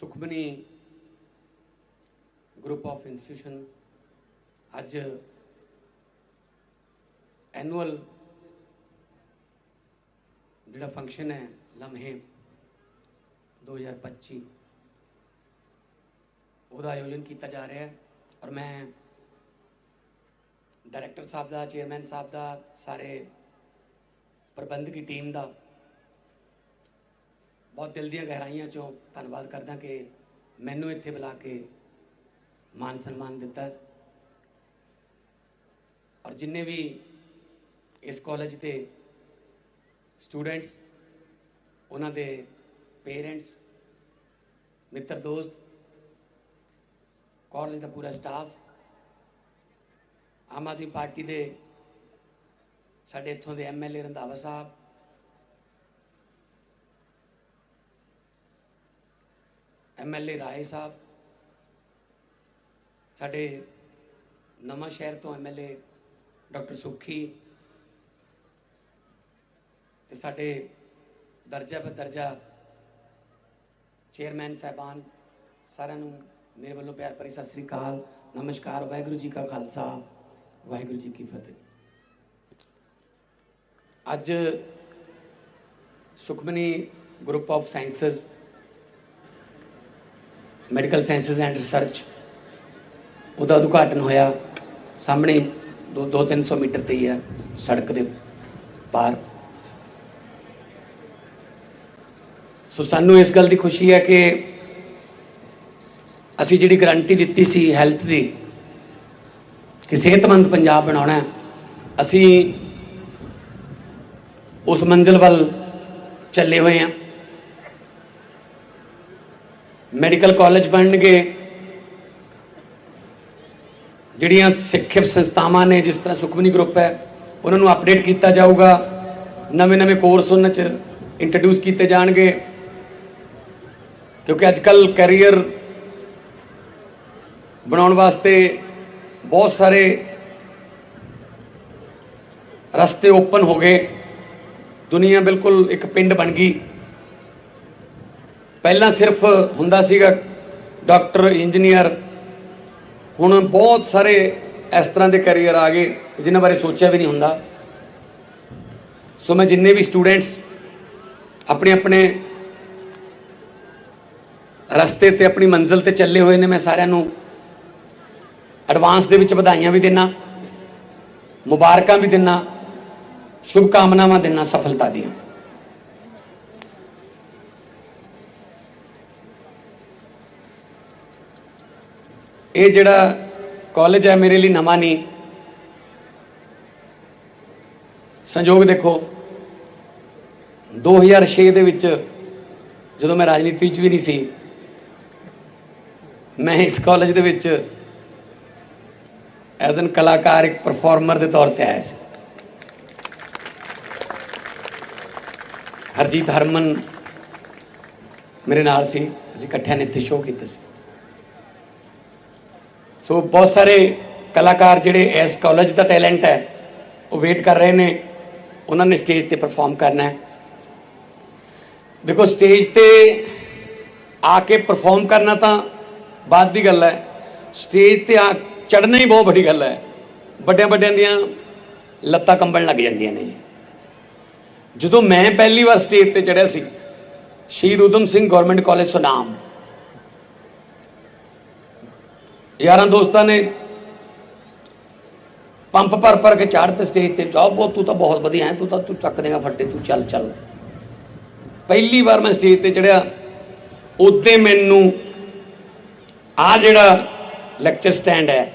Sukhmani group of institution ਅੱਜ annual ਜਿਹੜਾ function ਹੈ, ਲਮਹੇ 2025 ਉਹਦਾ ਆਯੋਜਨ ਕੀਤਾ ਜਾ ਰਿਹਾ ਹੈ ਔਰ ਮੈਂ ਡਾਇਰੈਕਟਰ ਸਾਹਿਬ ਦਾ ਚੇਅਰਮੈਨ ਸਾਹਿਬ ਦਾ, ਸਾਰੇ ਪ੍ਰਬੰਧਕੀ ਟੀਮ ਦਾ ਬਹੁਤ ਦਿਲ ਦੀਆਂ ਗਹਿਰਾਈਆਂ ਚੋਂ ਧੰਨਵਾਦ ਕਰਦਾ ਕਿ ਮੈਨੂੰ ਇੱਥੇ ਬੁਲਾ ਕੇ ਮਾਨ ਸਨਮਾਨ ਦਿੱਤਾ। ਔਰ ਜਿੰਨੇ ਵੀ ਇਸ ਕਾਲਜ ਦੇ ਸਟੂਡੈਂਟਸ ਉਹਨਾਂ ਦੇ ਪੇਰੈਂਟਸ ਮਿੱਤਰ ਦੋਸਤ ਕਾਲਜ ਦਾ ਪੂਰਾ ਸਟਾਫ ਆਮ ਆਦਮੀ ਪਾਰਟੀ ਦੇ ਸਾਡੇ ਇੱਥੋਂ ਦੇ ਐਮਐਲਏ ਰੰਧਾਵਾ ਸਾਹਿਬ ਐਮਐਲਏ ਰਾਏ ਸਾਹਿਬ, ਸਾਡੇ ਨਵਾਂ ਸ਼ਹਿਰ ਤੋਂ ਐਮਐਲਏ ਡਾਕਟਰ ਸੁਖੀ ਤੇ ਸਾਡੇ ਦਰਜਾ ਬਦਰਜਾ ਚੇਅਰਮੈਨ ਸਾਹਿਬਾਨ ਸਾਰਿਆਂ ਨੂੰ ਮੇਰੇ ਵੱਲੋਂ ਪਿਆਰ ਭਰੀ ਸਤਿ ਸ੍ਰੀ ਅਕਾਲ, ਨਮਸਕਾਰ, ਵਾਹਿਗੁਰੂ ਜੀ ਕਾ ਖਾਲਸਾ, ਵਾਹਿਗੁਰੂ ਜੀ ਕੀ ਫਤਿਹ। ਅੱਜ Sukhmani group of sciences medical sciences and research ਉਹਦਾ ਉਦਘਾਟਨ ਹੋਇਆ ਸਾਹਮਣੇ 2-300 ਮੀਟਰ ਤੇ ਹੀ ਹੈ ਸੜਕ ਦੇ ਪਾਰ। ਸੋ ਸਾਨੂੰ ਇਸ ਗੱਲ ਦੀ ਖੁਸ਼ੀ ਹੈ ਕਿ ਅਸੀਂ ਜਿਹੜੀ ਗਾਰੰਟੀ ਦਿੱਤੀ ਸੀ ਹੈਲਥ ਦੀ ਕਿ ਸਿਹਤਮੰਦ ਪੰਜਾਬ ਬਣਾਉਣਾ ਹੈ, ਅਸੀਂ ਉਸ ਮੰਜ਼ਿਲ ਵੱਲ ਚੱਲੇ ਹੋਏ ਹਾਂ। ਮੈਡੀਕਲ ਕਾਲਜ ਬਣਨਗੇ। ਜਿਹੜੀਆਂ ਸਿੱਖਿਅਕ ਸੰਸਥਾਵਾਂ ਨੇ, ਜਿਸ ਤਰ੍ਹਾਂ ਸੁਖਮਨੀ ਗਰੁੱਪ ਹੈ, ਉਹਨਾਂ ਨੂੰ ਅਪਡੇਟ ਕੀਤਾ ਜਾਊਗਾ। ਨਵੇਂ-ਨਵੇਂ ਕੋਰਸ ਉਹਨਾਂ 'ਚ ਇੰਟਰੋਡਿਊਸ ਕੀਤੇ ਜਾਣਗੇ। ਕਿਉਂਕਿ ਅੱਜ ਕੱਲ ਕੈਰੀਅਰ ਬਣਾਉਣ ਵਾਸਤੇ ਬਹੁਤ ਸਾਰੇ ਰਸਤੇ ਓਪਨ ਹੋ ਗਏ। ਦੁਨੀਆ ਬਿਲਕੁਲ ਇੱਕ ਪਿੰਡ ਬਣ ਗਈ। ਪਹਿਲਾਂ ਸਿਰਫ ਹੁੰਦਾ ਸੀਗਾ ਡਾਕਟਰ, ਇੰਜੀਨੀਅਰ। ਹੁਣ ਬਹੁਤ ਸਾਰੇ ਇਸ ਤਰ੍ਹਾਂ ਦੇ ਕੈਰੀਅਰ ਆ ਗਏ ਜਿਨ੍ਹਾਂ ਬਾਰੇ ਸੋਚਿਆ ਵੀ ਨਹੀਂ ਹੁੰਦਾ। ਸੋ ਮੈਂ ਜਿੰਨੇ ਵੀ ਸਟੂਡੈਂਟਸ ਆਪਣੇ ਆਪਣੇ ਰਸਤੇ ਤੇ ਆਪਣੀ ਮੰਜ਼ਿਲ ਤੇ ਚੱਲੇ ਹੋਏ ਨੇ, ਮੈਂ ਸਾਰਿਆਂ ਨੂੰ ਐਡਵਾਂਸ ਦੇ ਵਿੱਚ ਵਧਾਈਆਂ ਵੀ ਦਿੰਨਾ, ਮੁਬਾਰਕਾਂ ਵੀ ਦਿੰਨਾ ਸ਼ੁਭ ਕਾਮਨਾਵਾਂ ਦਿੰਨਾ ਸਫਲਤਾ ਦੀਆਂ। ਇਹ ਜਿਹੜਾ ਕਾਲਜ ਹੈ ਮੇਰੇ ਲਈ ਨਵਾਂ ਨਹੀਂ। ਸੰਯੋਗ ਦੇਖੋ 2006 ਦੇ ਵਿੱਚ ਜਦੋਂ ਮੈਂ ਰਾਜਨੀਤੀ ਵਿੱਚ ਵੀ ਨਹੀਂ ਸੀ, ਮੈਂ ਇਸ ਕਾਲਜ ਦੇ ਵਿੱਚ ਐਜ਼ ਐਨ ਕਲਾਕਾਰ, ਇੱਕ ਪਰਫਾਰਮਰ ਦੇ ਤੌਰ ਤੇ ਆਇਆ ਸੀ। ਹਰਜੀਤ ਹਰਮਨ ਮੇਰੇ ਨਾਲ ਸੀ। ਅਸੀਂ ਇਕੱਠਿਆਂ ਨੇ ਇੱਥੇ ਸ਼ੋਅ ਕੀਤਾ ਸੀ। ਸੋ ਬਹੁਤ ਸਾਰੇ ਕਲਾਕਾਰ ਜਿਹੜੇ ਇਸ ਕਾਲਜ ਦਾ ਟੈਲੈਂਟ ਹੈ, ਉਹ ਵੇਟ ਕਰ ਰਹੇ ਨੇ। ਉਹਨਾਂ ਨੇ ਸਟੇਜ ਤੇ ਪਰਫਾਰਮ ਕਰਨਾ ਹੈ। ਦੇਖੋ ਸਟੇਜ ਤੇ ਆ ਕੇ ਪਰਫਾਰਮ ਕਰਨਾ ਤਾਂ ਬਾਅਦ ਦੀ ਗੱਲ ਹੈ। ਸਟੇਜ ਤੇ ਆ ਚੜਨਾ ਹੀ ਬਹੁਤ ਵੱਡੀ ਗੱਲ ਹੈ। ਵੱਡਿਆਂ ਵੱਡਿਆਂ ਦੀਆਂ ਲੱਤਾਂ ਕੰਬਣ ਲੱਗ ਜਾਂਦੀਆਂ ਨੇ। ਜਦੋਂ ਮੈਂ ਪਹਿਲੀ ਵਾਰ ਸਟੇਜ ਤੇ ਚੜਿਆ ਸੀ, ਸ਼ਹੀਦ ਊਧਮ ਸਿੰਘ ਗਵਰਨਮੈਂਟ ਕਾਲਜ ਸੁਨਾਮ ਯਾਰਾਂ ਦੋਸਤਾਂ ਨੇ ਪੰਪ ਭਰ ਭਰ ਕੇ ਚਾੜ ਤੇ ਸਟੇਜ ਤੇ ਜਾ ਬਹੁਤ ਤੂੰ ਤਾਂ ਬਹੁਤ ਵਧੀਆ ਹੈ, ਤੂੰ ਤਾਂ ਤੂੰ ਚੱਕ ਦੇਗਾ ਫੱਟੇ, ਤੂੰ ਚੱਲ ਚੱਲ। ਪਹਿਲੀ ਵਾਰ ਮੈਂ ਸਟੇਜ ਤੇ ਚੜਿਆ ਉਦੋਂ ਮੈਨੂੰ ਆ ਜਿਹੜਾ ਲੈਕਚਰ ਸਟੈਂਡ ਹੈ,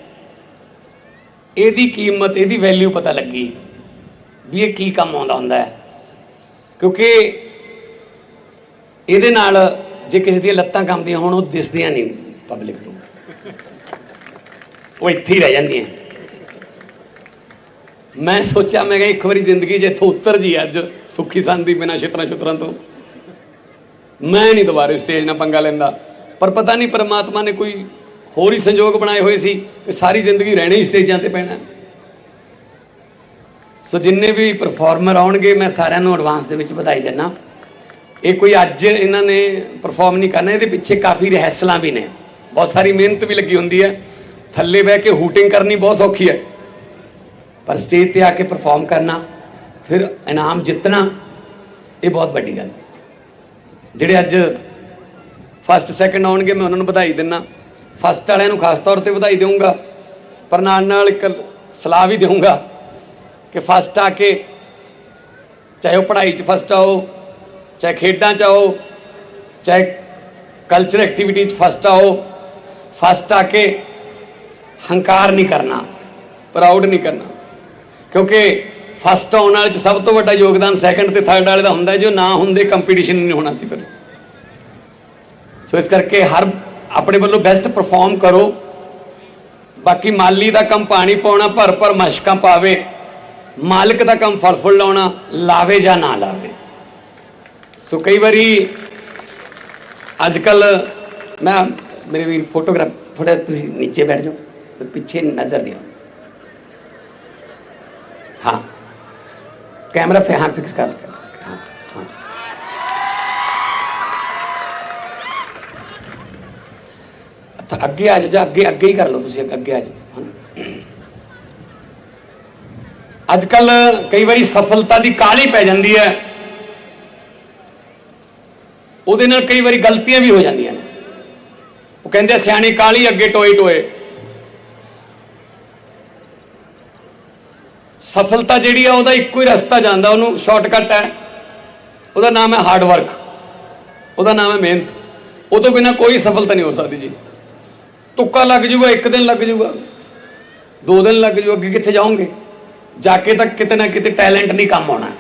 ਇਹਦੀ ਕੀਮਤ, ਇਹਦੀ ਵੈਲਿਊ ਪਤਾ ਲੱਗੀ ਵੀ ਇਹ ਕੀ ਕੰਮ ਆਉਂਦਾ ਹੁੰਦਾ ਹੈ। ਕਿਉਂਕਿ ਇਹਦੇ ਨਾਲ ਜੇ ਕਿਸੇ ਦੀਆਂ ਲੱਤਾਂ ਕੰਬਦੀਆਂ ਹੋਣ, ਉਹ ਦਿਸਦੀਆਂ ਨਹੀਂ ਪਬਲਿਕ ਨੂੰ। ਉਹ ਇੱਥੇ ਹੀ ਰਹਿ ਜਾਂਦੀਆਂ ਮੈਂ ਸੋਚਿਆ, ਮੈਂ ਕਿਹਾ ਇੱਕ ਵਾਰੀ ਜ਼ਿੰਦਗੀ 'ਚ ਇੱਥੋਂ ਉੱਤਰ ਜੀ ਅੱਜ, ਸੁੱਖੀ ਸੰਦੀ ਬਿਨਾਂ ਛਿਤਰਾਂ ਛੁਤਰਾਂ ਤੋਂ। ਮੈਂ ਨਹੀਂ ਦੁਬਾਰੇ ਸਟੇਜ ਨਾਲ ਪੰਗਾ ਲੈਂਦਾ। ਪਰ ਪਤਾ ਨਹੀਂ ਪਰਮਾਤਮਾ ਨੇ ਕੋਈ ਹੋਰ ਹੀ ਸੰਜੋਗ ਬਣਾਏ ਹੋਏ ਸੀ ਕਿ ਸਾਰੀ ਜ਼ਿੰਦਗੀ ਰਹਿਣੀ ਹੀ ਸਟੇਜਾਂ ਤੇ ਪੈਣਾ। ਸੋ ਜਿੰਨੇ ਵੀ ਪਰਫਾਰਮਰ ਆਉਣਗੇ, ਮੈਂ ਸਾਰਿਆਂ ਨੂੰ ਐਡਵਾਂਸ ਦੇ ਵਿੱਚ ਵਧਾਈ ਦਿੰਦਾ। ਇਹ ਕੋਈ ਅੱਜ ਇਹਨਾਂ ਨੇ ਪਰਫਾਰਮ ਨਹੀਂ ਕਰਨਾ, ਇਹਦੇ ਪਿੱਛੇ ਕਾਫੀ ਰਿਹਰਸਲਾਂ ਵੀ ਨੇ। ਬਹੁਤ ਸਾਰੀ ਮਿਹਨਤ ਵੀ ਲੱਗੀ ਹੁੰਦੀ ਹੈ। ਥੱਲੇ ਬਹਿ ਕੇ ਹੂਟਿੰਗ ਕਰਨੀ ਬਹੁਤ ਸੌਖੀ ਹੈ। ਪਰ ਸਟੇਜ ਤੇ ਆ ਕੇ ਪਰਫਾਰਮ ਕਰਨਾ, ਫਿਰ ਇਨਾਮ ਜਿੱਤਣਾ, ਇਹ ਬਹੁਤ ਵੱਡੀ ਗੱਲ ਹੈ। ਜਿਹੜੇ ਅੱਜ ਫਸਟ ਸੈਕੰਡ ਆਉਣਗੇ, ਮੈਂ ਉਹਨਾਂ ਨੂੰ ਵਧਾਈ ਦਿੰਨਾ। ਫਸਟ ਵਾਲਿਆਂ ਨੂੰ ਖਾਸ ਤੌਰ ਤੇ ਵਧਾਈ ਦੇਵਾਂਗਾ ਪਰ ਨਾਲ ਨਾਲ ਇੱਕ ਸਲਾਹ ਵੀ ਦੇਵਾਂਗਾ ਕਿ ਫਸਟ ਆ ਕੇ ਚਾਹੇ ਉਹ ਪੜ੍ਹਾਈ 'ਚ ਫਸਟ ਆਓ, ਚਾਹੇ ਖੇਡਾਂ 'ਚ ਆਓ, ਚਾਹੇ ਕਲਚਰ ਐਕਟੀਵਿਟੀ 'ਚ ਫਸਟ ਆਓ ਫਸਟ ਆ ਕੇ ਹੰਕਾਰ ਨਹੀਂ ਕਰਨਾ ਪ੍ਰਾਊਡ ਨਹੀਂ ਕਰਨਾ। ਕਿਉਂਕਿ ਫਸਟ ਆਉਣ ਵਾਲੇ 'ਚ ਸਭ ਤੋਂ ਵੱਡਾ ਯੋਗਦਾਨ ਸੈਕੰਡ ਤੇ ਥਰਡ ਵਾਲੇ ਦਾ ਹੁੰਦਾ ਜੋ ਨਾ ਹੁੰਦੇ ਕੰਪੀਟੀਸ਼ਨ ਨਹੀਂ ਹੋਣਾ ਸੀ ਫਿਰ ਸੋ ਇਸ ਕਰਕੇ ਹਰ ਆਪਣੇ ਵੱਲੋਂ ਬੈਸਟ ਪਰਫਾਰਮ ਕਰੋ। ਬਾਕੀ ਮਾਲੀ ਦਾ ਕੰਮ ਪਾਣੀ ਪਾਉਣਾ ਭਰ ਭਰ ਮਸ਼ਕਾਂ ਪਾਵੇ, ਮਾਲਕ ਦਾ ਕੰਮ ਫਲ ਫੁੱਲ ਲਾਉਣਾ, ਲਾਵੇ ਜਾਂ ਨਾ ਲਾਵੇ। ਸੋ ਕਈ ਵਾਰੀ ਅੱਜ ਕੱਲ ਮੈਂ ਮੇਰੇ ਵੀ ਫੋਟੋਗ੍ਰਾਫ ਥੋੜਾ ਤੁਸੀਂ ਨੀਚੇ ਬੈਠ ਜਾਓ, ਤੇ ਪਿੱਛੇ ਨਜ਼ਰ ਨਹੀਂ ਆਉਂਦੀ ਹਾਂ। ਕੈਮਰਾ ਫੇ, ਹਾਂ ਫਿਕਸ ਕਰ ਹਾਂ ਹਾਂ। ਅੱਗੇ ਆ ਜਾਓ, ਜਾਂ ਅੱਗੇ ਅੱਗੇ ਹੀ ਕਰ ਲਓ ਤੁਸੀਂ, ਅੱਗੇ ਆ ਜਾਓ। ਅੱਜ ਕੱਲ ਕਈ ਵਾਰੀ ਸਫਲਤਾ ਦੀ ਕਾਲੀ ਪੈ ਜਾਂਦੀ ਹੈ। ਉਹਦੇ ਨਾਲ ਕਈ ਵਾਰੀ ਗਲਤੀਆਂ ਵੀ ਹੋ ਜਾਂਦੀਆਂ। ਕਹਿੰਦੇ ਆ, ਸਿਆਣੀ ਕਾਲੀ ਅੱਗੇ ਟੋਏ ਟੋਏ। ਸਫਲਤਾ ਜਿਹੜੀ ਆ ਉਹਦਾ ਇੱਕੋ ਹੀ ਰਸਤਾ ਜਾਂਦਾ ਉਹਨੂੰ ਸ਼ਾਰਟਕਟ ਹੈ। ਉਹਦਾ ਨਾਮ ਹੈ ਹਾਰਡ ਵਰਕ ਉਹਦਾ ਨਾਮ ਹੈ ਮਿਹਨਤ। ਉਹ ਤੋਂ ਬਿਨਾ ਕੋਈ ਸਫਲਤਾ ਨਹੀਂ ਹੋ ਸਕਦੀ ਜੀ। ਤੁੱਕਾ ਲੱਗ ਜੂਗਾ ਇੱਕ ਦਿਨ ਲੱਗ ਜੂਗਾ। ਦੋ ਦਿਨ ਲੱਗ ਜੂਗਾ ਅੱਗੇ ਕਿੱਥੇ ਜਾਓਗੇ? ਜਾ ਕੇ ਤਾਂ ਕਿਤੇ ਨਾ ਕਿਤੇ ਟੈਲੈਂਟ ਨਹੀਂ ਕੰਮ ਆਉਣਾ।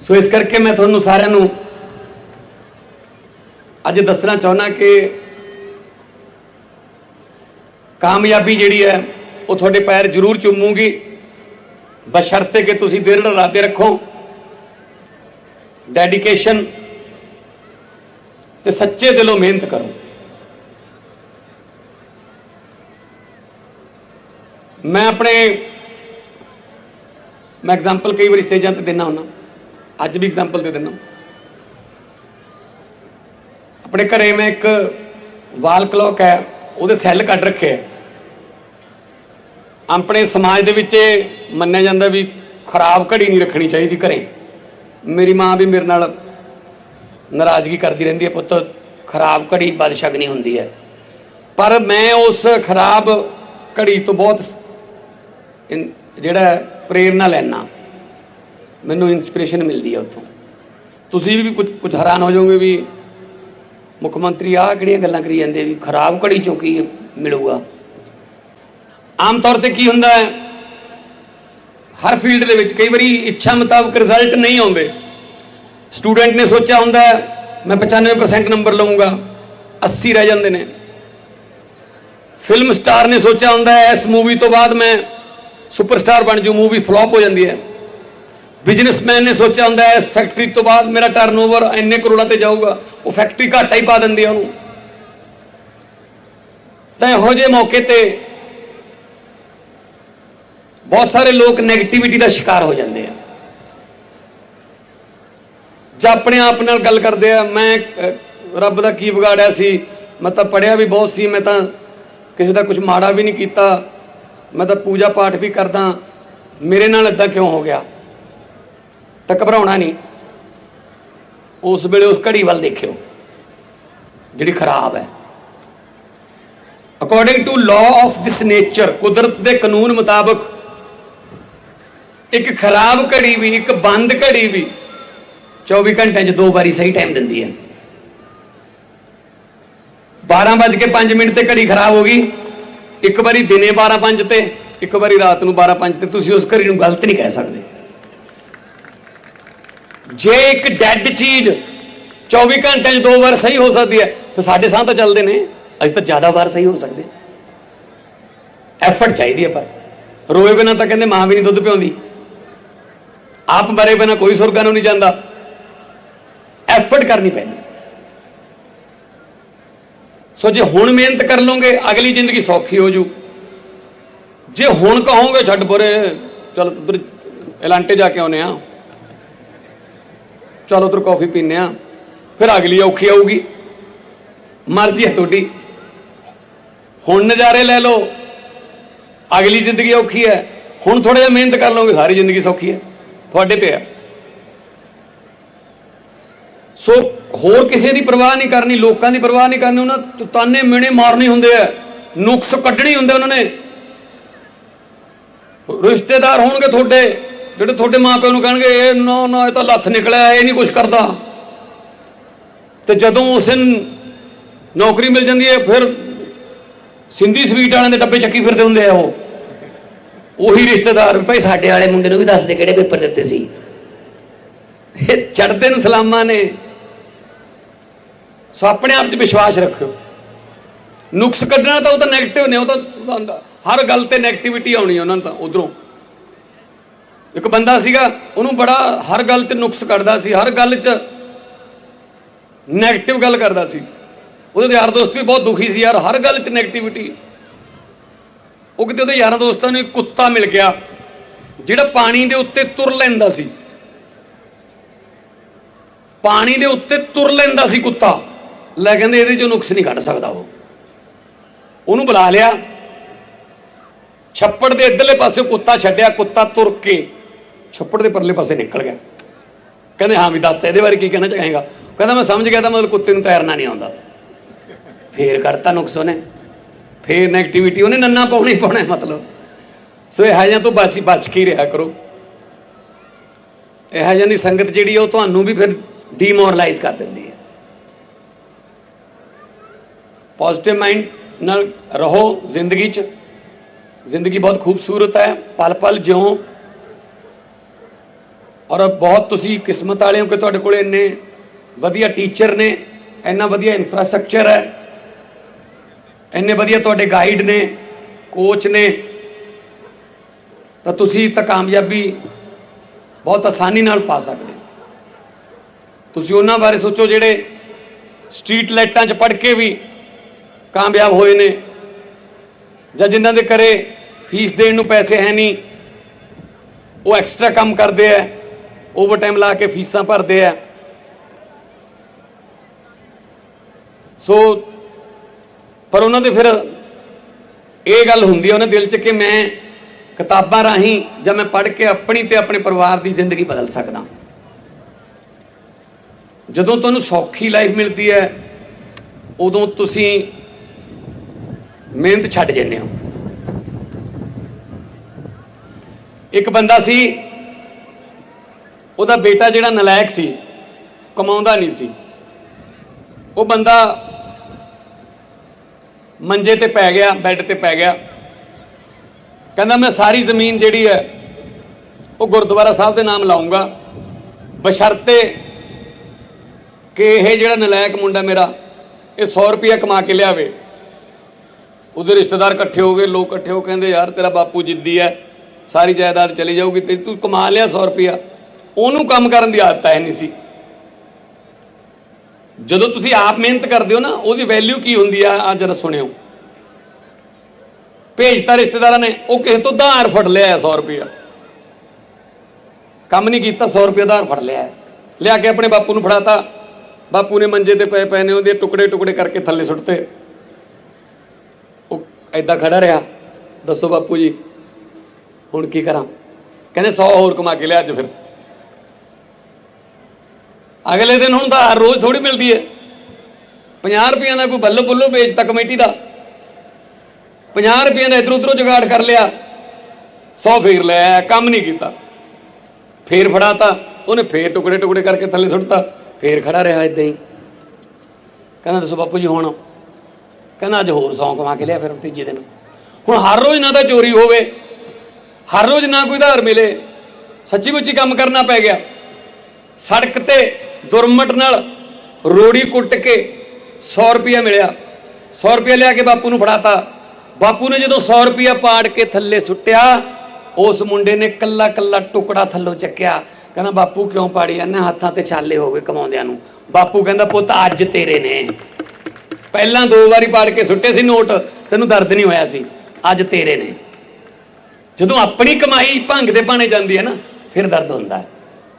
ਸੋ ਇਸ ਕਰਕੇ ਮੈਂ ਤੁਹਾਨੂੰ ਸਾਰਿਆਂ ਨੂੰ ਅੱਜ ਦੱਸਣਾ ਚਾਹੁੰਦਾ ਕਿ ਕਾਮਯਾਬੀ ਜਿਹੜੀ ਹੈ, ਉਹ ਤੁਹਾਡੇ ਪੈਰ ਜ਼ਰੂਰ ਚੁੰਮੂਗੀ। ਬਸ਼ਰਤੇ ਕਿ ਤੁਸੀਂ ਦਿਲ ਇਰਾਦੇ ਰੱਖੋ। ਡੈਡੀਕੇਸ਼ਨ ਤੇ ਸੱਚੇ ਦਿਲੋਂ ਮਿਹਨਤ ਕਰੋ। ਮੈਂ ਆਪਣੇ, ਮੈਂ ਐਗਜ਼ਾਮਪਲ ਕਈ ਵਾਰੀ ਸਟੇਜਾਂ ਤੇ ਦਿੰਦਾ ਹੁੰਦਾ ਅੱਜ ਵੀ ਐਗਜ਼ਾਮਪਲ ਦੇ ਦਿੰਦਾ ਆਪਣੇ ਘਰੇ ਮੈਂ ਇੱਕ ਵਾਲ ਕਲੌਕ ਹੈ ਉਹਦੇ ਸੈੱਲ ਕੱਢ ਰੱਖੇ ਹੈ। ਆਪਣੇ ਸਮਾਜ ਦੇ ਵਿੱਚ ਇਹ ਮੰਨਿਆ ਜਾਂਦਾ ਵੀ ਖਰਾਬ ਘੜੀ ਨਹੀਂ ਰੱਖਣੀ ਚਾਹੀਦੀ ਘਰੇ। ਮੇਰੀ ਮਾਂ ਵੀ ਮੇਰੇ ਨਾਲ ਨਾਰਾਜ਼ਗੀ ਕਰਦੀ ਰਹਿੰਦੀ ਹੈ ਪੁੱਤ ਖਰਾਬ ਘੜੀ ਬਦਸ਼ਗਨੀ ਹੁੰਦੀ ਹੈ। ਪਰ ਮੈਂ ਉਸ ਖਰਾਬ ਘੜੀ ਤੋਂ ਬਹੁਤ ਜਿਹੜਾ ਹੈ, ਪ੍ਰੇਰਨਾ ਲੈਣਾ ਮੈਨੂੰ ਇਨਸਪੀਰੇਸ਼ਨ ਮਿਲਦੀ ਹੈ ਉੱਥੋਂ। ਤੁਸੀਂ ਵੀ ਕੁਝ ਕੁਝ ਹੈਰਾਨ ਹੋ ਜਾਓਗੇ ਵੀ ਮੁੱਖ ਮੰਤਰੀ ਆਹ ਕਿਹੜੀਆਂ ਗੱਲਾਂ ਕਰੀ ਜਾਂਦੇ ਵੀ ਖਰਾਬ ਘੜੀ ਚੋਂ ਕੀ ਮਿਲੂਗਾ? ਆਮ ਤੌਰ ਤੇ ਕੀ ਹੁੰਦਾ ਹੈ? ਹਰ ਫੀਲਡ ਦੇ ਵਿੱਚ ਕਈ ਵਾਰੀ ਇੱਛਾ ਮੁਤਾਬਕ ਰਿਜ਼ਲਟ ਨਹੀਂ ਆਉਂਦੇ। ਸਟੂਡੈਂਟ ਨੇ ਸੋਚਿਆ ਹੁੰਦਾ ਮੈਂ 95% ਨੰਬਰ ਲਵਾਂਗਾ 80 ਰਹਿ ਜਾਂਦੇ ਨੇ। ਫਿਲਮ ਸਟਾਰ ਨੇ ਸੋਚਿਆ ਹੁੰਦਾ ਇਸ ਮੂਵੀ ਤੋਂ ਬਾਅਦ ਮੈਂ ਸੁਪਰਸਟਾਰ ਬਣ ਜੂ ਮੂਵੀ ਫਲॉप ਹੋ ਜਾਂਦੀ ਹੈ। ਬਿਜ਼ਨਸਮੈਨ ਨੇ ਸੋਚਿਆ ਹੁੰਦਾ ਇਸ ਫੈਕਟਰੀ ਤੋਂ ਬਾਅਦ ਮੇਰਾ ਟਰਨਓਵਰ ਇੰਨੇ ਕਰੋੜਾਂ ਤੇ ਜਾਊਗਾ। ਉਹ ਫੈਕਟਰੀ ਘਾਟਾ ਹੀ ਪਾ ਦਿੰਦੀ ਹੈ ਉਹਨੂੰ। ਤਾਂ ਇਹੋ ਜਿਹੇ ਮੌਕੇ ਤੇ ਬਹੁਤ ਸਾਰੇ ਲੋਕ 네ਗੇਟਿਵਿਟੀ ਦਾ ਸ਼ਿਕਾਰ ਹੋ ਜਾਂਦੇ ਆ। ਜਾਂ ਆਪਣੇ ਆਪ ਨਾਲ ਗੱਲ ਕਰਦੇ ਆ, ਮੈਂ ਰੱਬ ਦਾ ਕੀ ਵਿਗਾੜਿਆ ਸੀ, ਮੈਂ ਤਾਂ ਪੜਿਆ ਵੀ ਬਹੁਤ ਸੀ, ਮੈਂ ਤਾਂ ਕਿਸੇ ਦਾ ਕੁਝ ਮਾੜਾ ਵੀ ਨਹੀਂ ਕੀਤਾ, ਮੈਂ ਤਾਂ ਪੂਜਾ ਪਾਠ ਵੀ ਕਰਦਾ, ਮੇਰੇ ਨਾਲ ਇਦਾਂ ਕਿਉਂ ਹੋ ਗਿਆ? ਤਾਂ ਘਬਰਾਉਣਾ ਨਹੀਂ। ਉਸ ਵੇਲੇ ਉਸ ਘੜੀ ਵੱਲ ਦੇਖਿਓ, ਜਿਹੜੀ ਖਰਾਬ ਹੈ। According to law of this nature ਕੁਦਰਤ ਦੇ ਕਾਨੂੰਨ ਮੁਤਾਬਕ ਇੱਕ ਖਰਾਬ ਘੜੀ ਵੀ, ਇੱਕ ਬੰਦ ਘੜੀ ਵੀ 24 ਘੰਟਿਆਂ 'ਚ ਦੋ ਵਾਰੀ ਸਹੀ ਟਾਈਮ ਦਿੰਦੀ ਹੈ। 12:05 ਮਿੰਟ ਤੇ ਘੜੀ ਖਰਾਬ ਹੋ ਗਈ। ਇੱਕ ਵਾਰੀ ਦਿਨੇ 12:05 ਤੇ, ਇੱਕ ਵਾਰੀ ਰਾਤ ਨੂੰ 12:05 ਤੇ। ਤੁਸੀਂ ਉਸ ਘੜੀ ਨੂੰ ਗਲਤ ਨਹੀਂ ਕਹਿ ਸਕਦੇ। ਜੇ ਇੱਕ ਡੈੱਡ ਚੀਜ਼ 24 ਘੰਟਿਆਂ 'ਚ ਦੋ ਵਾਰ ਸਹੀ ਹੋ ਸਕਦੀ ਹੈ, ਤਾਂ ਸਾਡੇ ਸਾਹ ਤਾਂ ਚੱਲਦੇ ਨੇ। ਅਸੀਂ ਤਾਂ ਜ਼ਿਆਦਾ ਵਾਰ ਸਹੀ ਹੋ ਸਕਦੇ ਐਫਰਟ ਚਾਹੀਦੀ ਹੈ ਪਰ। ਰੋਏ ਬਿਨਾਂ ਤਾਂ ਕਹਿੰਦੇ ਮਾਂ ਵੀ ਨਹੀਂ ਦੁੱਧ ਪਿਆਉਂਦੀ। ਆਪ ਮਰੇ ਬਿਨਾਂ ਕੋਈ ਸੁਰਗਾਂ ਨੂੰ ਨਹੀਂ ਜਾਂਦਾ। ਐਫਰਟ ਕਰਨੀ ਪੈਂਦੀ। ਸੋ ਜੇ ਹੁਣ ਮਿਹਨਤ ਕਰ ਲਓਗੇ, ਅਗਲੀ ਜ਼ਿੰਦਗੀ ਸੌਖੀ ਹੋ ਜੂ। ਜੇ ਹੁਣ ਕਹੋਗੇ, ਛੱਡ ਬੁਰੇ ਚਲ ਉਧਰ ਐਲਾਂਟੇ ਜਾ ਕੇ ਆਉਨੇ ਆ ਚਲੋ ਤਰ ਕਾਫੀ ਪੀਨੇ ਆ ਫਿਰ ਅਗਲੀ ਔਖੀ ਆਊਗੀ। ਮਰਜ਼ੀ ਹੈ ਤੁਹਾਡੀ। ਹੁਣ ਨਜ਼ਾਰੇ ਲੈ ਲਓ। ਅਗਲੀ ਜ਼ਿੰਦਗੀ ਔਖੀ ਹੈ। ਹੁਣ ਥੋੜਾ ਜਿਹਾ ਮਿਹਨਤ ਕਰ ਲਓਗੇ, ਸਾਰੀ ਜ਼ਿੰਦਗੀ ਸੌਖੀ ਹੈ। ਤੁਹਾਡੇ ਤੇ ਹੈ ਸੋ ਹੋਰ ਕਿਸੇ ਦੀ ਪਰਵਾਹ ਨਹੀਂ ਕਰਨੀ, ਲੋਕਾਂ ਦੀ ਪਰਵਾਹ ਨਹੀਂ ਕਰਨੀ, ਉਹਨਾਂ ਤਾਨੇ ਮਿਣੇ ਮਾਰਨੇ ਹੁੰਦੇ ਆ। ਨੁਕਸ ਕੱਢਣੀ ਹੁੰਦੇ ਉਹਨਾਂ ਨੇ। ਰਿਸ਼ਤੇਦਾਰ ਹੋਣਗੇ ਤੁਹਾਡੇ। ਜਿਹੜੇ ਤੁਹਾਡੇ ਮਾਪਿਆਂ ਨੂੰ ਕਹਿਣਗੇ, ਇਹ ਨਾ ਨਾ, ਇਹ ਤਾਂ ਲੱਥ ਨਿਕਲਿਆ, ਇਹ ਨਹੀਂ ਕੁਝ ਕਰਦਾ। ਤੇ ਜਦੋਂ ਉਸ ਦਿਨ ਨੌਕਰੀ ਮਿਲ ਜਾਂਦੀ ਹੈ, ਫਿਰ ਸਿੰਧੀ ਸਵੀਟ ਵਾਲਿਆਂ ਦੇ ਡੱਬੇ ਚੱਕੀ ਫਿਰਦੇ ਹੁੰਦੇ ਆ ਉਹ। ਉਹੀ ਰਿਸ਼ਤੇਦਾਰ ਭਾਈ ਸਾਡੇ ਵਾਲੇ ਮੁੰਡੇ ਨੂੰ ਵੀ ਦੱਸਦੇ ਕਿਹੜੇ ਪੇਪਰ ਦਿੱਤੇ ਸੀ। ਇਹ ਚੜਦੇ ਨੂੰ ਸਲਾਮਾਂ ਨੇ। ਸੋ ਆਪਣੇ ਆਪ 'ਚ ਵਿਸ਼ਵਾਸ ਰੱਖਿਓ। ਨੁਕਸ ਕੱਢਣਾ ਤਾਂ ਉਹ ਤਾਂ 네ਗੇਟਿਵ ਨੇ, ਉਹ ਤਾਂ ਉਹ ਤਾਂ ਹਰ ਗੱਲ ਤੇ 네ਗੇਟਿਵਿਟੀ ਆਉਣੀ ਉਹਨਾਂ ਨੂੰ ਤਾਂ, ਉਧਰੋਂ। ਇੱਕ ਬੰਦਾ ਸੀਗਾ, ਉਹਨੂੰ ਬੜਾ ਹਰ ਗੱਲ 'ਚ ਨੁਕਸ ਕੱਢਦਾ ਸੀ, ਹਰ ਗੱਲ 'ਚ ਨੈਗੇਟਿਵ ਗੱਲ ਕਰਦਾ ਸੀ। ਉਹਦੇ ਯਾਰ ਦੋਸਤ ਵੀ ਬਹੁਤ ਦੁਖੀ ਸੀ ਯਾਰ, ਹਰ ਗੱਲ 'ਚ ਨੈਗੇਟਿਵਿਟੀ ਉਹ ਕਿਤੇ ਉਹਦੇ ਯਾਰਾਂ ਦੋਸਤਾਂ ਨੂੰ ਇੱਕ ਕੁੱਤਾ ਮਿਲ ਗਿਆ, ਜਿਹੜਾ ਪਾਣੀ ਦੇ ਉੱਤੇ ਤੁਰ ਲੈਂਦਾ ਸੀ। ਪਾਣੀ ਦੇ ਉੱਤੇ ਤੁਰ ਲੈਂਦਾ ਸੀ ਕੁੱਤਾ। ਲੈ ਕਹਿੰਦੇ ਇਹਦੇ ਚੋਂ ਨੁਕਸ ਨਹੀਂ ਕੱਢ ਸਕਦਾ ਉਹ। ਉਹਨੂੰ ਬੁਲਾ ਲਿਆ। ਛੱਪੜ ਦੇ ਇੱਧਰਲੇ ਪਾਸੇ ਕੁੱਤਾ ਛੱਡਿਆ, ਕੁੱਤਾ ਤੁਰ ਕੇ ਛੱਪੜ ਦੇ ਪਰਲੇ ਪਾਸੇ ਨਿਕਲ ਗਿਆ। ਕਹਿੰਦੇ, ਹਾਂ ਵੀ ਦੱਸ, ਇਹਦੇ ਬਾਰੇ ਕੀ ਕਹਿਣਾ ਚਾਹੇਗਾ? ਕਹਿੰਦਾ, ਮੈਂ ਸਮਝ ਗਿਆ ਤਾਂ ਮਤਲਬ ਕੁੱਤੇ ਨੂੰ ਤੈਰਨਾ ਨਹੀਂ ਆਉਂਦਾ। ਫੇਰ ਕਰਤਾ ਨੁਕਸ ਉਹਨੇ। ਫੇਰ 네ਗੇਟਿਵਿਟੀ ਉਹਨੇ ਨੰਨਾ ਪਾਉਣਾ ਹੀ ਪਾਉਣਾ ਮਤਲਬ। ਸੋ ਇਹ ਜਿਹਾ ਤੋਂ ਬਚ ਬਚ ਕੇ ਰਿਹਾ ਕਰੋ। ਇਹ ਜਿਹਾ ਦੀ ਸੰਗਤ ਜਿਹੜੀ ਉਹ ਤੁਹਾਨੂੰ ਵੀ ਫਿਰ ਡੀਮੋਰਲਾਈਜ਼ ਕਰ ਦਿੰਦੀ ਹੈ। ਪੋਜ਼ਿਟਿਵ ਮਾਈਂਡ ਨਾਲ ਰਹੋ ਜ਼ਿੰਦਗੀ 'ਚ। ਜ਼ਿੰਦਗੀ ਬਹੁਤ ਖੂਬਸੂਰਤ ਹੈ। ਪਲ ਪਲ ਜਿਉਂ ਔਰ ਬਹੁਤ ਤੁਸੀਂ ਕਿਸਮਤ ਵਾਲੇ ਹੋ ਕਿ ਤੁਹਾਡੇ ਕੋਲ ਇੰਨੇ ਵਧੀਆ ਟੀਚਰ ਨੇ, ਇੰਨਾ ਵਧੀਆ ਇਨਫਰਾਸਟ੍ਰਕਚਰ ਹੈ, ਇੰਨੇ ਵਧੀਆ ਤੁਹਾਡੇ ਗਾਈਡ ਨੇ ਕੋਚ ਨੇ, ਤਾਂ ਤੁਸੀਂ ਤਾਂ ਕਾਮਯਾਬੀ ਬਹੁਤ ਆਸਾਨੀ ਨਾਲ ਪਾ ਸਕਦੇ ਹੋ। ਤੁਸੀਂ ਉਹਨਾਂ ਬਾਰੇ ਸੋਚੋ ਜਿਹੜੇ ਸਟਰੀਟ ਲਾਈਟਾਂ 'ਚ ਪੜ ਕੇ ਵੀ ਕਾਮਯਾਬ ਹੋਏ ਨੇ, ਜਾਂ ਜਿਨ੍ਹਾਂ ਦੇ ਘਰੇ ਫੀਸ ਦੇਣ ਨੂੰ ਪੈਸੇ ਹੈ ਨਹੀਂ, ਉਹ ਐਕਸਟਰਾ ਕੰਮ ਕਰਦੇ ਆ ਓਵਰਟਾਈਮ ਲਾ ਕੇ ਫੀਸਾਂ ਭਰਦੇ ਆ। ਸੋ ਪਰ ਉਹਨਾਂ ਦੇ ਫਿਰ ਇਹ ਗੱਲ ਹੁੰਦੀ ਹੈ ਉਹਨਾਂ ਦਿਲ 'ਚ ਕਿ ਮੈਂ ਕਿਤਾਬਾਂ ਰਾਹੀਂ ਜਾਂ ਮੈਂ ਪੜ੍ਹ ਕੇ ਆਪਣੀ ਤੇ ਆਪਣੇ ਪਰਿਵਾਰ ਦੀ ਜ਼ਿੰਦਗੀ ਬਦਲ ਸਕਦਾ। ਜਦੋਂ ਤੁਹਾਨੂੰ ਸੌਖੀ ਲਾਈਫ ਮਿਲਦੀ ਹੈ, ਉਦੋਂ ਤੁਸੀਂ ਮਿਹਨਤ ਛੱਡ ਜਾਂਦੇ ਹੋ। ਇੱਕ ਬੰਦਾ ਸੀ ਉਹਦਾ ਬੇਟਾ ਜਿਹੜਾ ਨਲਾਇਕ ਸੀ, ਕਮਾਉਂਦਾ ਨਹੀਂ ਸੀ। ਉਹ ਬੰਦਾ ਮੰਜੇ ਤੇ ਪੈ ਗਿਆ, ਬੈੱਡ ਤੇ ਪੈ ਗਿਆ। ਕਹਿੰਦਾ, ਮੈਂ ਸਾਰੀ ਜ਼ਮੀਨ ਜਿਹੜੀ ਹੈ, ਉਹ ਗੁਰਦੁਆਰਾ ਸਾਹਿਬ ਦੇ ਨਾਮ ਲਾਉਂਗਾ। ਬਸ਼ਰਤੇ ਕਿ ਇਹ ਜਿਹੜਾ ਨਲਾਇਕ ਮੁੰਡਾ ਮੇਰਾ, ਇਹ 100 ਰੁਪਇਆ ਕਮਾ ਕੇ ਲਿਆਵੇ। ਉਹਦੇ ਰਿਸ਼ਤੇਦਾਰ ਇਕੱਠੇ ਹੋ ਗਏ, ਲੋਕ ਇਕੱਠੇ ਹੋ ਕਹਿੰਦੇ, ਯਾਰ ਤੇਰਾ ਬਾਪੂ ਜਿੱਦੀ ਹੈ, ਸਾਰੀ ਜਾਇਦਾਦ ਚਲੀ ਜਾਊਗੀ, ਤੇ ਤੂੰ ਕਮਾ ਲਿਆ 100 ਰੁਪਇਆ ਉਹਨੂੰ ਕੰਮ ਕਰਨ ਦੀ ਆਦਤ ਹੈ ਨਹੀਂ ਸੀ। ਜਦੋਂ ਤੁਸੀਂ ਆਪ ਮਿਹਨਤ ਕਰਦੇ ਹੋ ਨਾ, ਉਹਦੀ ਵੈਲਿਊ ਕੀ ਹੁੰਦੀ ਆ ਆ ਜਰਾ ਸੁਣਿਓ। ਭੇਜਤਾ ਰਿਸ਼ਤੇਦਾਰਾਂ ਨੇ, ਉਹ ਕਿਸੇ ਤੋਂ ਧਾਰ ਫੜ ਲਿਆ 100 ਰੁਪਇਆ। ਕੰਮ ਨਹੀਂ ਕੀਤਾ 100 ਰੁਪਇਆ ਧਾਰ ਫੜ ਲਿਆ ਲਿਆ ਕੇ ਆਪਣੇ ਬਾਪੂ ਨੂੰ ਫੜਾਤਾ। ਬਾਪੂ ਨੇ ਮੰਜੇ ਤੇ ਪਏ ਪਏ ਨੇ, ਉਹਦੇ ਟੁਕੜੇ ਟੁਕੜੇ ਕਰਕੇ ਥੱਲੇ ਸੁੱਟਤੇ। ਉਹ ਐਦਾਂ ਖੜਾ ਰਿਹਾ। ਦੱਸੋ ਬਾਪੂ ਜੀ, ਹੁਣ ਕੀ ਕਰਾਂ? ਕਹਿੰਦੇ 100 ਹੋਰ ਕਮਾ ਕੇ ਲਿਆ ਅੱਜ ਫਿਰ। ਅਗਲੇ ਦਿਨ ਹੁਣ ਤਾਂ ਹਰ ਰੋਜ਼ ਥੋੜੀ ਮਿਲਦੀ ਹੈ। 50 ਰੁਪਈਆਂ ਦਾ ਕੋਈ ਬੱਲੋ ਬੱਲੋ ਵੇਚਤਾ ਕਮੇਟੀ ਦਾ। 50 ਰੁਪਈਆਂ ਦਾ ਇਧਰ ਉਧਰੋਂ ਜੁਗਾੜ ਕਰ ਲਿਆ। 100 ਫੇਰ ਲੈ ਕੰਮ ਨਹੀਂ ਕੀਤਾ। ਫੇਰ ਫੜਾਤਾ, ਉਹਨੇ ਫੇਰ ਟੁਕੜੇ ਟੁਕੜੇ ਕਰਕੇ ਥੱਲੇ ਸੁੱਟਤਾ। ਫੇਰ ਖੜਾ ਰਿਹਾ ਇਦਾਂ ਹੀ। ਕਹਿੰਦਾ, ਦੱਸੋ ਬਾਪੂ ਜੀ, ਹੁਣ? ਕਹਿੰਦਾ, ਅੱਜ ਹੋਰ ਸੌਂ ਕਮਾ ਕੇ ਲਿਆ ਫਿਰ ਤੀਜੇ ਦਿਨ। ਹੁਣ ਹਰ ਰੋਜ਼ ਨਾ ਤਾਂ ਚੋਰੀ ਹੋਵੇ, ਹਰ ਰੋਜ਼ ਨਾ ਕੋਈ ਧਾਰ ਮਿਲੇ। ਸੱਚੀ ਮੁੱਚੀ ਕੰਮ ਕਰਨਾ ਪੈ ਗਿਆ। ਸੜਕ ਤੇ ਦੁਰਮਟ ਨਾਲ ਰੋੜੀ ਕੁੱਟ ਕੇ 100 ਰੁਪਇਆ ਮਿਲਿਆ। 100 ਰੁਪਇਆ ਲਿਆ ਕੇ ਬਾਪੂ ਨੂੰ ਫੜਾਤਾ। ਬਾਪੂ ਨੇ ਜਦੋਂ 100 ਰੁਪਇਆ ਪਾੜ ਕੇ ਥੱਲੇ ਸੁੱਟਿਆ, ਉਸ ਮੁੰਡੇ ਨੇ ਕੱਲਾ ਕੱਲਾ ਟੁਕੜਾ ਥੱਲੋਂ ਚੱਕਿਆ। ਕਹਿੰਦਾ, ਬਾਪੂ, ਕਿਉਂ ਪਾੜੀ ਜਾਂਦੇ? ਹੱਥਾਂ ਤੇ ਛਾਲੇ ਹੋ ਗਏ ਕਮਾਉਂਦਿਆਂ ਨੂੰ। ਬਾਪੂ ਕਹਿੰਦਾ, ਪੁੱਤ, ਅੱਜ ਤੇਰੇ ਨੇ। ਪਹਿਲਾਂ ਦੋ ਵਾਰੀ ਪਾੜ ਕੇ ਸੁੱਟੇ ਸੀ ਨੋਟ, ਤੈਨੂੰ ਦਰਦ ਨਹੀਂ ਹੋਇਆ ਸੀ। ਅੱਜ ਤੇਰੇ ਨੇ। ਜਦੋਂ ਆਪਣੀ ਕਮਾਈ ਭੰਗ ਦੇ ਪਾਣੇ ਜਾਂਦੀ ਹੈ ਨਾ, ਫਿਰ ਦਰਦ ਹੁੰਦਾ ਹੈ।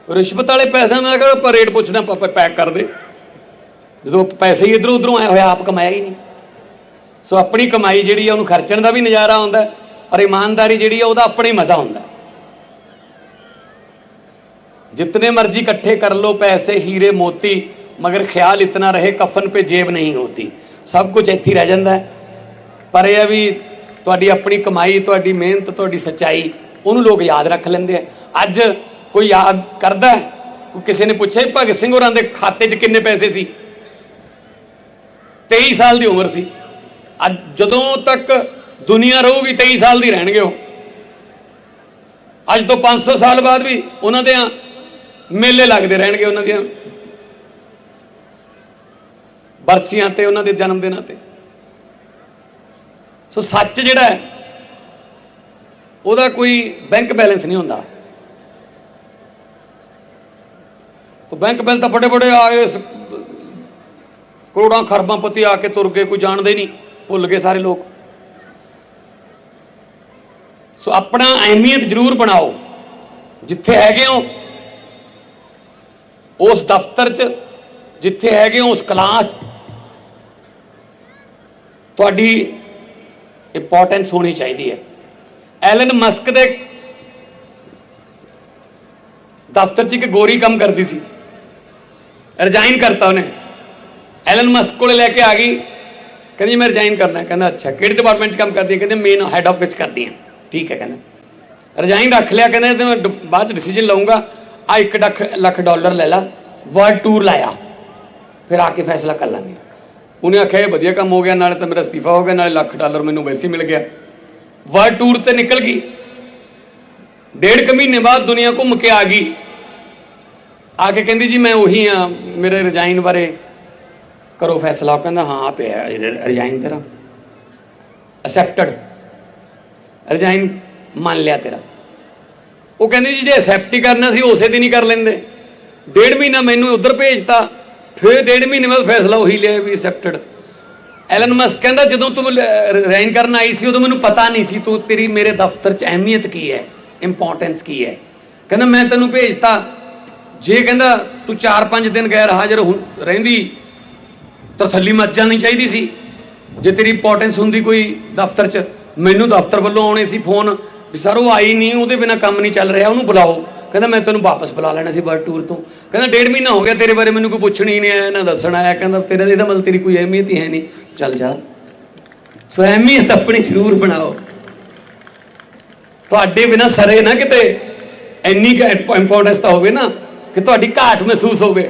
ਰਿਸ਼ਵਤ ਵਾਲੇ ਪੈਸੇ ਨਾਲ ਕਰੋ ਆਪਾਂ ਰੇਟ ਪੁੱਛਣਾ ਆਪਾਂ ਪੈਕ ਕਰ ਦੇ ਜਦੋਂ ਪੈਸੇ ਹੀ ਇਧਰੋਂ ਉਧਰੋਂ ਆਇਆ ਹੋਇਆ ਆਪ ਕਮਾਇਆ ਹੀ ਨਹੀਂ। ਸੋ ਆਪਣੀ ਕਮਾਈ ਜਿਹੜੀ ਆ, ਉਹਨੂੰ ਖਰਚਣ ਦਾ ਵੀ ਨਜ਼ਾਰਾ ਆਉਂਦਾ ਔਰ ਇਮਾਨਦਾਰੀ ਜਿਹੜੀ ਆ, ਉਹਦਾ ਆਪਣੇ ਮਜ਼ਾ ਹੁੰਦਾ ਜਿੰਨੇ ਮਰਜ਼ੀ ਇਕੱਠੇ ਕਰ ਲੋ ਪੈਸੇ, ਹੀਰੇ, ਮੋਤੀ, ਮਗਰ ਖਿਆਲ ਇਤਨਾ ਰਹੇ, ਕਫਨ ਪੇ ਜੇਬ ਨਹੀਂ ਹੋਤੀ ਸਭ ਕੁਝ ਇੱਥੇ ਰਹਿ ਜਾਂਦਾ ਪਰ ਇਹ ਵੀ ਤੁਹਾਡੀ ਆਪਣੀ ਕਮਾਈ, ਤੁਹਾਡੀ ਮਿਹਨਤ, ਤੁਹਾਡੀ ਸੱਚਾਈ, ਉਹਨੂੰ ਲੋਕ ਯਾਦ ਰੱਖ ਲੈਂਦੇ ਆ। ਅੱਜ ਕੋਈ ਯਾਦ ਕਰਦਾ ਕਿਸੇ ਨੇ ਪੁੱਛਿਆ ਭਗਤ ਸਿੰਘ ਹੋਰਾਂ ਦੇ ਖਾਤੇ 'ਚ ਕਿੰਨੇ ਪੈਸੇ ਸੀ? 23 ਸਾਲ ਦੀ ਉਮਰ ਸੀ। ਅੱਜ ਜਦੋਂ ਤੱਕ ਦੁਨੀਆ ਰਹੂਗੀ 23 ਸਾਲ ਦੀ ਰਹਿਣਗੇ ਉਹ। ਅੱਜ ਤੋਂ 500 ਸਾਲ ਬਾਅਦ ਵੀ ਉਹਨਾਂ ਦੇ ਮੇਲੇ ਲੱਗਦੇ ਰਹਿਣਗੇ ਉਹਨਾਂ ਦੀਆਂ। ਬਰਸੀਆਂ ਤੇ ਉਹਨਾਂ ਦੇ ਜਨਮ ਦਿਨਾਂ ਤੇ। ਸੋ ਸੱਚ ਜਿਹੜਾ ਹੈ, ਉਹਦਾ ਕੋਈ ਬੈਂਕ ਬੈਲੈਂਸ ਨਹੀਂ ਹੁੰਦਾ। ਤੋ ਬੈਂਕ ਬੈਲ ਤਾਂ ਬੜੇ ਬੜੇ ਆ ਗਏ ਕਰੋੜਾਂ ਖਰਬਾਂ ਪਤੀ ਆ ਕੇ ਤੁਰ ਗਏ, ਕੋਈ ਜਾਣਦੇ ਨਹੀਂ, ਭੁੱਲ ਗਏ ਸਾਰੇ ਲੋਕ। ਸੋ ਆਪਣਾ ਅਹਿਮੀਅਤ ਜ਼ਰੂਰ ਬਣਾਓ, ਜਿੱਥੇ ਹੈਗੇ ਹੋ, ਉਸ ਦਫ਼ਤਰ 'ਚ, ਜਿੱਥੇ ਹੈਗੇ ਹੋ, ਉਸ ਕਲਾਸ 'ਚ। ਤੁਹਾਡੀ ਇੰਪੋਰਟੈਂਸ ਹੋਣੀ ਚਾਹੀਦੀ ਹੈ। ਐਲਨ ਮਸਕ ਦੇ ਦਫ਼ਤਰ 'ਚ ਇੱਕ ਗੋਰੀ ਕੰਮ ਕਰਦੀ ਸੀ। ਰਿਜ਼ਾਈਨ ਕਰਤਾ ਉਹਨੇ ਐਲਨ ਮਸਕ ਕੋਲੇ ਲੈ ਕੇ ਆ ਗਈ ਕਹਿੰਦੀ ਮੈਂ ਰਿਜ਼ਾਈਨ ਕਰਨਾ ਹੈ। ਕਹਿੰਦਾ ਅੱਛਾ ਕਿਹੜੇ ਡਿਪਾਰਟਮੈਂਟ 'ਚ ਕੰਮ ਕਰਦੀ ਹੈ ਕਹਿੰਦੇ ਮੇਨ ਹੈੱਡ ਆਫਿਸ ਕਰਦੀ ਹਾਂ ਠੀਕ ਹੈ ਕਹਿੰਦਾ ਰਿਜ਼ਾਈਨ ਰੱਖ ਲਿਆ ਕਹਿੰਦਾ ਤੇ ਮੈਂ ਡ- ਬਾਅਦ ਚ ਡਿਸੀਜਨ ਲਵਾਂਗਾ ਆ 1 ਲੱਖ ਲੱਖ ਡਾਲਰ ਲੈ ਲਾ ਵਰਲਡ ਟੂਰ ਲਾਇਆ ਫਿਰ ਆ ਕੇ ਫੈਸਲਾ ਕਰ ਲਾਂਗੇ ਉਹਨੇ ਆਖਿਆ ਇਹ ਵਧੀਆ ਕੰਮ ਹੋ ਗਿਆ ਨਾਲੇ ਤਾਂ ਮੇਰਾ ਅਸਤੀਫਾ ਹੋ ਗਿਆ ਨਾਲੇ ਲੱਖ ਡਾਲਰ ਮੈਨੂੰ ਵੈਸੇ ਹੀ ਮਿਲ ਗਿਆ ਵਰਲਡ ਟੂਰ ਤੇ ਨਿਕਲ ਗਈ ਡੇਢ ਕੁ ਮਹੀਨੇ ਬਾਅਦ ਦੁਨੀਆ ਘੁੰਮ ਕੇ ਆ ਕੇ ਕਹਿੰਦੀ ਜੀ ਮੈਂ ਉਹੀ ਆ, ਮੇਰੇ ਰਿਜ਼ਾਈਨ ਬਾਰੇ ਕਰੋ ਫੈਸਲਾ। ਉਹ ਕਹਿੰਦਾ, ਹਾਂ ਪਿਆ ਰਿਜ਼ਾਈਨ ਤੇਰਾ। ਅਸੈਪਟਡ ਰਿਜ਼ਾਈਨ ਮੰਨ ਲਿਆ ਤੇਰਾ। ਉਹ ਕਹਿੰਦੀ ਜੀ, ਜੇ ਐਕਸੈਪਟ ਹੀ ਕਰਨਾ ਸੀ, ਉਸੇ ਦਿਨ ਹੀ ਕਰ ਲੈਂਦੇ। ਡੇਢ ਮਹੀਨਾ ਮੈਨੂੰ ਉਧਰ ਭੇਜਤਾ, ਫਿਰ ਡੇਢ ਮਹੀਨੇ ਬਾਅਦ ਫੈਸਲਾ ਉਹੀ ਲਿਆ ਵੀ ਐਕਸੈਪਟਡ ਐਲਨ ਮਸਕ ਕਹਿੰਦਾ, ਜਦੋਂ ਤੂੰ ਰਿਜ਼ਾਈਨ ਕਰਨ ਆਈ ਸੀ, ਉਦੋਂ ਮੈਨੂੰ ਪਤਾ ਨਹੀਂ ਸੀ ਤੂੰ ਤੇਰੀ ਮੇਰੇ ਦਫ਼ਤਰ 'ਚ ਅਹਿਮੀਅਤ ਕੀ ਹੈ ਇੰਪੋਰਟੈਂਸ ਕੀ ਹੈ। ਕਹਿੰਦਾ, ਮੈਂ ਤੈਨੂੰ ਭੇਜਤਾ ਜੇ ਕਹਿੰਦਾ ਤੂੰ 4-5 ਦਿਨ ਗੈਰ ਹਾਜ਼ਰ ਹੁੰ- ਰਹਿੰਦੀ, ਤਾਂ ਥੱਲੀ ਮੱਚ ਜਾਣੀ ਚਾਹੀਦੀ ਸੀ। ਜੇ ਤੇਰੀ ਇੰਪੋਰਟੈਂਸ ਹੁੰਦੀ ਕੋਈ ਦਫ਼ਤਰ 'ਚ, ਮੈਨੂੰ ਦਫ਼ਤਰ ਵੱਲੋਂ ਆਉਣੇ ਸੀ ਫੋਨ ਵੀ ਸਰ ਉਹ ਆਈ ਨਹੀਂ, ਉਹਦੇ ਬਿਨਾ ਕੰਮ ਨਹੀਂ ਚੱਲ ਰਿਹਾ, ਉਹਨੂੰ ਬੁਲਾਓ। ਕਹਿੰਦਾ ਮੈਂ ਤੈਨੂੰ ਵਾਪਸ ਬੁਲਾ ਲੈਣਾ ਸੀ ਵਰਲਡ ਟੂਰ ਤੋਂ। ਕਹਿੰਦਾ ਡੇਢ ਮਹੀਨਾ ਹੋ ਗਿਆ ਤੇਰੇ ਬਾਰੇ ਮੈਨੂੰ ਕੋਈ ਪੁੱਛਣ ਹੀ ਨਹੀਂ ਆਇਆ, ਨਾ ਦੱਸਣ ਆਇਆ। ਕਹਿੰਦਾ ਤੇਰਾ ਇਹਦਾ ਮਤਲਬ ਤੇਰੀ ਕੋਈ ਅਹਿਮੀਅਤ ਹੀ ਹੈ ਨਹੀਂ। ਚੱਲ ਜਾ। ਸੋ ਅਹਿਮੀਅਤ ਆਪਣੀ ਜ਼ਰੂਰ ਬਣਾਓ। ਤੁਹਾਡੇ ਬਿਨਾ ਸਰੇ ਨਾ ਕਿਤੇ, ਇੰਨੀ ਇੰਪੋਰਟੈਂਸ ਤਾਂ ਹੋਵੇ ਨਾ। ਕਿ ਤੁਹਾਡੀ ਘਾਟ ਮਹਿਸੂਸ ਹੋਵੇ।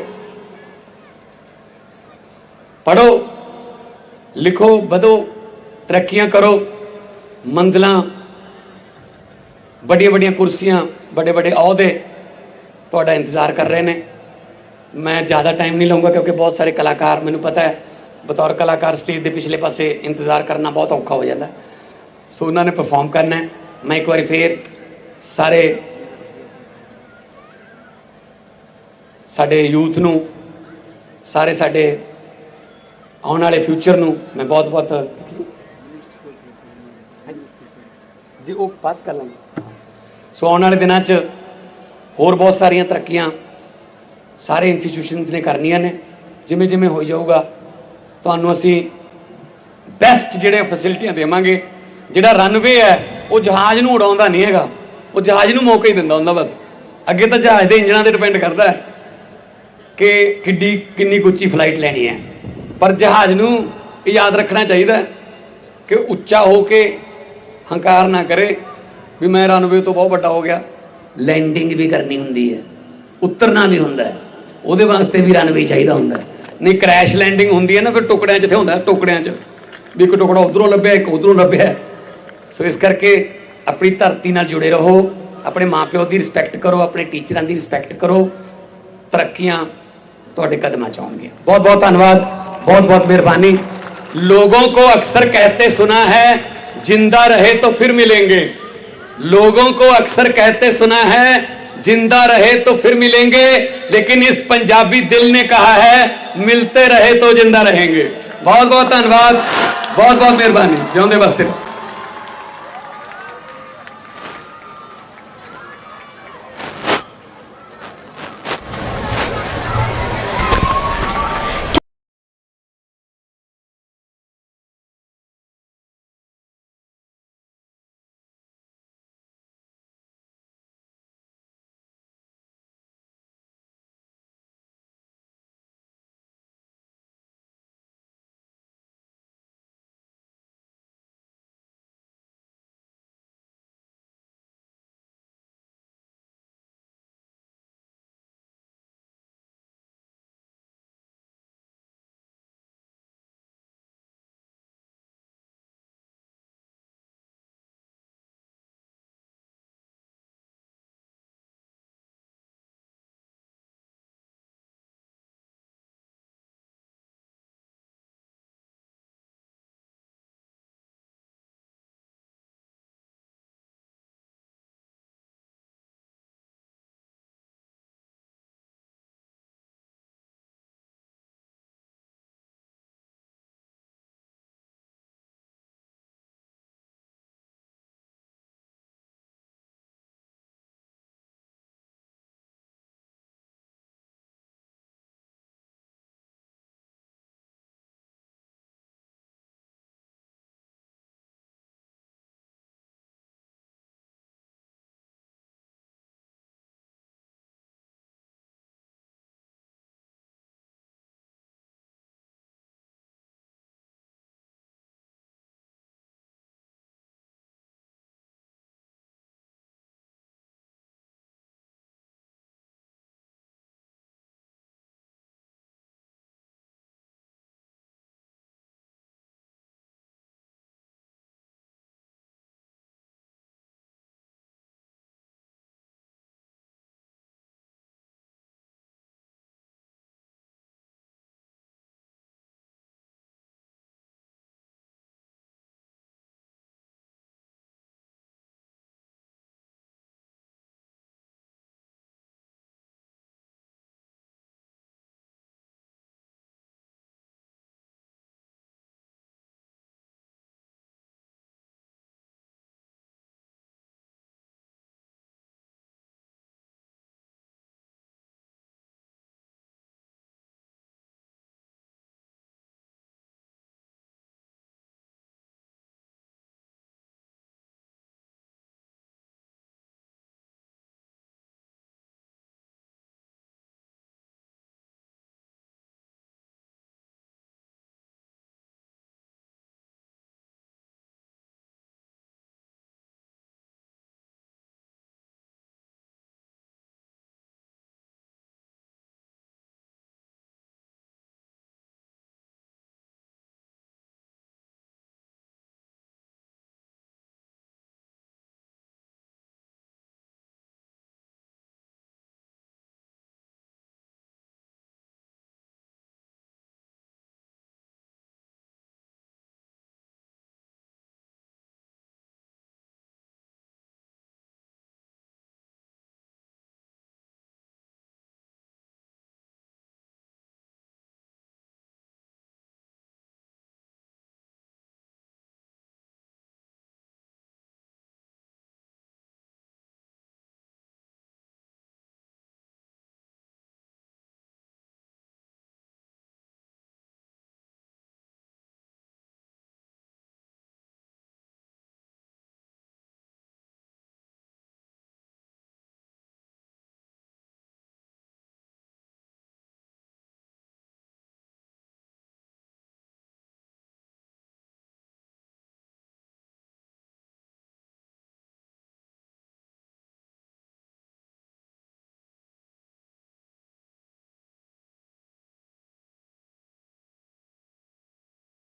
ਪੜੋ ਲਿਖੋ, ਵਧੋ, ਤਰੱਕੀਆਂ ਕਰੋ, ਮੰਜ਼ਲਾਂ ਵੱਡੀਆਂ ਵੱਡੀਆਂ ਕੁਰਸੀਆਂ ਵੱਡੇ ਵੱਡੇ ਅਹੁਦੇ ਤੁਹਾਡਾ ਇੰਤਜ਼ਾਰ ਕਰ ਰਹੇ ਨੇ। ਮੈਂ ਜ਼ਿਆਦਾ ਟਾਈਮ ਨਹੀਂ ਲਵਾਂਗਾ ਕਿਉਂਕਿ ਬਹੁਤ ਸਾਰੇ ਕਲਾਕਾਰ, ਮੈਨੂੰ ਪਤਾ ਹੈ, ਬਤੌਰ ਕਲਾਕਾਰ ਸਟੇਜ ਦੇ ਪਿਛਲੇ ਪਾਸੇ ਇੰਤਜ਼ਾਰ ਕਰਨਾ ਬਹੁਤ ਔਖਾ ਹੋ ਜਾਂਦਾ। ਸੋ ਉਹਨਾਂ ਨੇ ਪਰਫਾਰਮ ਕਰਨਾ ਮੈਂ ਇੱਕ ਵਾਰੀ ਫੇਰ ਸਾਰੇ ਸਾਡੇ ਯੂਥ ਨੂੰ ਸਾਰੇ ਸਾਡੇ ਆਉਣ ਵਾਲੇ ਫਿਊਚਰ ਨੂੰ ਮੈਂ ਬਹੁਤ ਬਹੁਤ ਜੀ ਉਹ ਬਾਤ ਕਰ ਲਾਂਗੇ। ਸੋ ਆਉਣ ਵਾਲੇ ਦਿਨਾਂ 'ਚ ਹੋਰ ਬਹੁਤ ਸਾਰੀਆਂ ਤਰੱਕੀਆਂ ਸਾਰੇ ਇੰਸਟੀਟਿਊਸ਼ਨਸ ਨੇ ਕਰਨੀਆਂ ਨੇ। ਜਿਵੇਂ ਜਿਵੇਂ ਹੋ ਜਾਊਗਾ ਤੁਹਾਨੂੰ ਅਸੀਂ ਬੈਸਟ ਜਿਹੜੇ ਫੈਸਿਲਿਟੀਆਂ ਦੇਵਾਂਗੇ ਜਿਹੜਾ ਰਨਵੇ ਹੈ ਉਹ ਜਹਾਜ਼ ਨੂੰ ਉਡਾਉਂਦਾ ਨਹੀਂ ਹੈਗਾ। ਉਹ ਜਹਾਜ਼ ਨੂੰ ਮੌਕਾ ਹੀ ਦਿੰਦਾ ਹੁੰਦਾ ਬਸ। ਅੱਗੇ ਤਾਂ ਜਹਾਜ਼ ਦੇ ਇੰਜਣਾਂ ਤੇ ਡਿਪੈਂਡ ਕਰਦਾ ਹੈ। ਕਿ ਕਿੱਡੀ, ਕਿੰਨੀ ਕੁ ਉੱਚੀ ਫਲਾਈਟ ਲੈਣੀ ਹੈ। ਪਰ ਜਹਾਜ਼ ਨੂੰ ਇਹ ਯਾਦ ਰੱਖਣਾ ਚਾਹੀਦਾ ਕਿ ਉੱਚਾ ਹੋ ਕੇ ਹੰਕਾਰ ਨਾ ਕਰੇ। ਵੀ ਮੈਂ ਰਨਵੇ ਤੋਂ ਬਹੁਤ ਵੱਡਾ ਹੋ ਗਿਆ। ਲੈਂਡਿੰਗ ਵੀ ਕਰਨੀ ਹੁੰਦੀ ਹੈ। ਉਤਰਨਾ ਵੀ ਹੁੰਦਾ ਹੈ। ਉਹਦੇ ਵਾਸਤੇ ਵੀ ਰਨਵੇ ਚਾਹੀਦਾ ਹੁੰਦਾ ਨਹੀਂ ਕ੍ਰੈਸ਼ ਲੈਂਡਿੰਗ ਹੁੰਦੀ ਹੈ ਨਾ, ਫਿਰ ਟੁਕੜਿਆਂ 'ਚ ਇੱਥੇ ਹੁੰਦਾ ਟੁਕੜਿਆਂ 'ਚ। ਵੀ ਇੱਕ ਟੁਕੜਾ ਉਧਰੋਂ ਲੱਭਿਆ, ਇੱਕ ਉਧਰੋਂ ਲੱਭਿਆ। ਸੋ ਇਸ ਕਰਕੇ ਆਪਣੀ ਧਰਤੀ ਨਾਲ ਜੁੜੇ ਰਹੋ। ਆਪਣੇ ਮਾਪਿਓ ਦੀ ਰਿਸਪੈਕਟ ਕਰੋ, ਆਪਣੇ ਟੀਚਰਾਂ ਦੀ ਰਿਸਪੈਕਟ ਕਰੋ। ਤਰੱਕੀਆਂ थोड़े ਕਦਮਾਂ 'ਚ बहुत बहुत धन्यवाद बहुत बहुत मेहरबानी। लोगों को अक्सर कहते सुना है, ज़िंदा रहे तो फिर मिलेंगे। लोगों को अक्सर कहते सुना है, ज़िंदा रहे तो फिर मिलेंगे। लेकिन इस पंजाबी दिल ने कहा है, मिलते रहे तो ज़िंदा रहेंगे। बहुत बहुत धन्यवाद बहुत बहुत मेहरबानी जो बस्ते